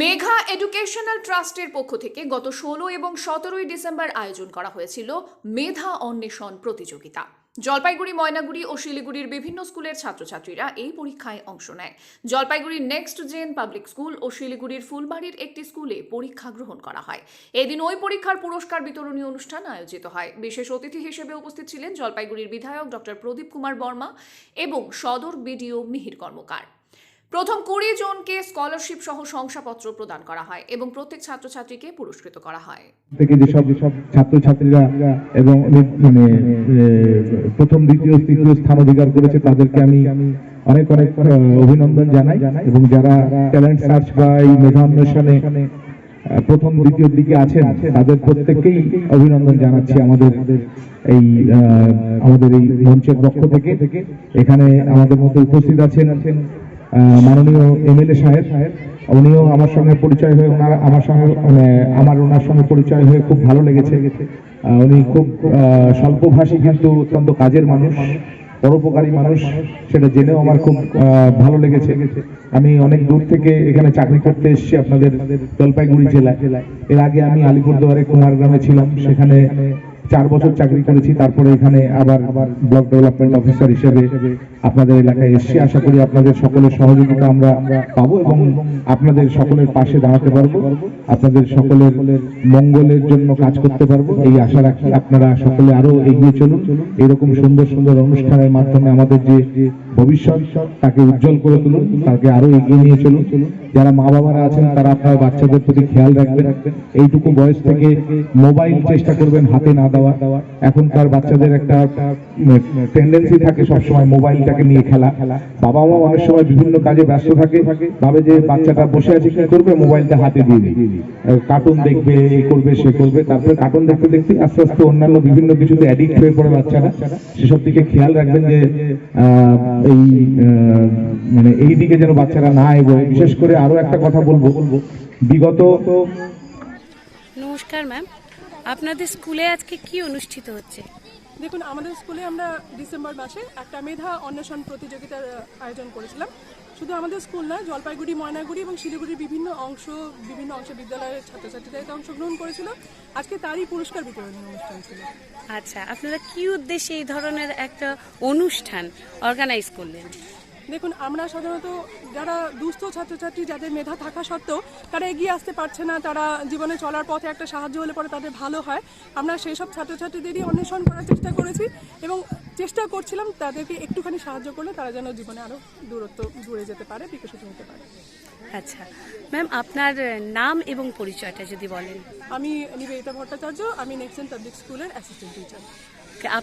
Megha educational ট্রাস্টের পক্ষ থেকে গত ষোলো এবং সতেরোই ডিসেম্বর আয়োজন করা হয়েছিল মেধা অন্বেষণ প্রতিযোগিতা। জলপাইগুড়ি, ময়নাগুড়ি ও শিলিগুড়ির বিভিন্ন স্কুলের ছাত্রছাত্রীরা এই পরীক্ষায় অংশ নেয়। জলপাইগুড়ির নেক্সট জেন পাবলিক স্কুল ও শিলিগুড়ির ফুলবাড়ির একটি স্কুলে পরীক্ষা গ্রহণ করা হয়। এদিন ওই পরীক্ষার পুরস্কার বিতরণী অনুষ্ঠান আয়োজিত হয়। বিশেষ অতিথি হিসেবে উপস্থিত ছিলেন জলপাইগুড়ির বিধায়ক ডক্টর প্রদীপ কুমার বর্মা এবং সদর বিডিও মিহির কর্মকার। প্রথম কুড়ি জনকে স্কলারশিপ সহ শংসাপত্র প্রদান করা হয় এবং প্রত্যেক ছাত্রছাত্রীকে পুরস্কৃত করা হয়। থেকে যেসব যেসব ছাত্রছাত্রীরা এবং মানে প্রথম, দ্বিতীয়, তৃতীয় স্থান অধিকার করেছে, তাদেরকে আমি অনেক অনেক অভিনন্দন জানাই এবং যারা ট্যালেন্ট সার্চ বা এই প্রথম দ্বিতীয় দিকে আছেন, তাদের প্রত্যেককেই অভিনন্দন জানাচ্ছি আমাদের এই আমাদের এই মঞ্চের পক্ষ থেকে। এখানে আমাদের মধ্যে উপস্থিত আছেন মাননীয় এমএলএ সাহেব, উনিও আমার সঙ্গে পরিচয় হয়ে, ওনার আমার সঙ্গে মানে আমার ওনার সঙ্গে পরিচয় হয়ে খুব ভালো লেগেছে। উনি খুব স্বল্পভাষী কিন্তু অত্যন্ত কাজের মানুষ, পরোপকারী মানুষ, সেটা জেনেও আমার খুব ভালো লেগেছে। আমি অনেক দূর থেকে এখানে চাকরি করতে এসেছি আপনাদের জলপাইগুড়ি জেলায়। এর আগে আমি আলিপুরদুয়ারে কুমারগ্রামে ছিলাম, সেখানে চার বছর চাকরি করেছি, তারপরে এখানে আবার ব্লক ডেভেলপমেন্ট অফিসার হিসেবে আপনাদের এলাকায় এসেছি। আশা করি আপনাদের সকলের সহযোগিতা আমরা পাবো এবং আপনাদের সকলের পাশে দাঁড়াতে পারব। আপনাদের সকলের মঙ্গলের জন্য কাজ করতে পারব। এই আশা রাখি আপনারা সকলে আরও এগিয়ে চলুন। এরকম সুন্দর সুন্দর অনুষ্ঠানের মাধ্যমে আমাদের যে ভবিষ্যৎ, তাকে উজ্জ্বল করে তুলুন, তাকে আরও এগিয়ে নিয়ে চলুন। যারা মা বাবারা আছেন, তারা আপনার বাচ্চাদের প্রতি খেয়াল রাখবেন। এইটুকু বয়স থেকে মোবাইল চেষ্টা করবেন হাতে না দেওয়া। এখনকার বাচ্চাদের একটা টেন্ডেন্সি থাকে সবসময় মোবাইলটাকে নিয়ে খেলা। বাবা মা অনেক সময় বিভিন্ন কাজে ব্যস্ত থাকে, ভাবে যে বাচ্চাটা বসে আছে, কি করবে? মোবাইলটা হাতে দিয়ে দিই। কার্টুন দেখবে এই করবে, সে করবে, তারপরে কার্টুন দেখতে দেখতে আস্তে আস্তে অন্যান্য বিভিন্ন কিছুতে অ্যাডিক্ট হয়ে পড়ে বাচ্চারা। সেসব দিকে খেয়াল রাখবেন যে এই মানে এই দিকে যেন বাচ্চারা না এগোয়। বিশেষ করে আরও একটা কথা বলব। বিগত নমস্কার ম্যাম আপনাদের স্কুলে আজকে কি অনুষ্ঠিত হচ্ছে? দেখুন আমাদের স্কুলে আমরা ডিসেম্বর মাসে একটা মেধা অন্বেষণ প্রতিযোগিতার আয়োজন করেছিলাম। শুধু আমাদের স্কুল নয় জলপাইগুড়ি ময়নাগুড়ি এবং শিলিগুড়ির বিভিন্ন অংশ বিভিন্ন অংশ বিদ্যালয়ের ছাত্রছাত্রীরা এতে অংশগ্রহণ করেছিল। আজকে তারই পুরস্কার বিতরণী অনুষ্ঠান ছিল। আচ্ছা আপনারা কি উদ্দেশ্যে এই ধরনের একটা অনুষ্ঠান অর্গানাইজ করলেন? দেখুন আমরা সাধারণত যারা দুস্থ ছাত্রছাত্রী যাদের মেধা থাকা সত্ত্বেও তারা এগিয়ে আসতে পারছে না তারা জীবনে চলার পথে একটা সাহায্য হলে পরে তাদের ভালো হয়। আমরা সেই সব ছাত্রছাত্রীদেরই অন্বেষণ করার চেষ্টা করেছি এবং চেষ্টা করছিলাম তাদেরকে একটুখানি সাহায্য করলে তারা যেন জীবনে আরও দূরত্ব দূরে যেতে পারে বিকশিত হতে পারে। আচ্ছা ম্যাম আপনার নাম এবং পরিচয়টা যদি বলেন। আমি নিবেদিতা ভট্টাচার্য আমি নেক্সট পাবলিক স্কুলের অ্যাসিস্ট্যান্ট টিচার আপনার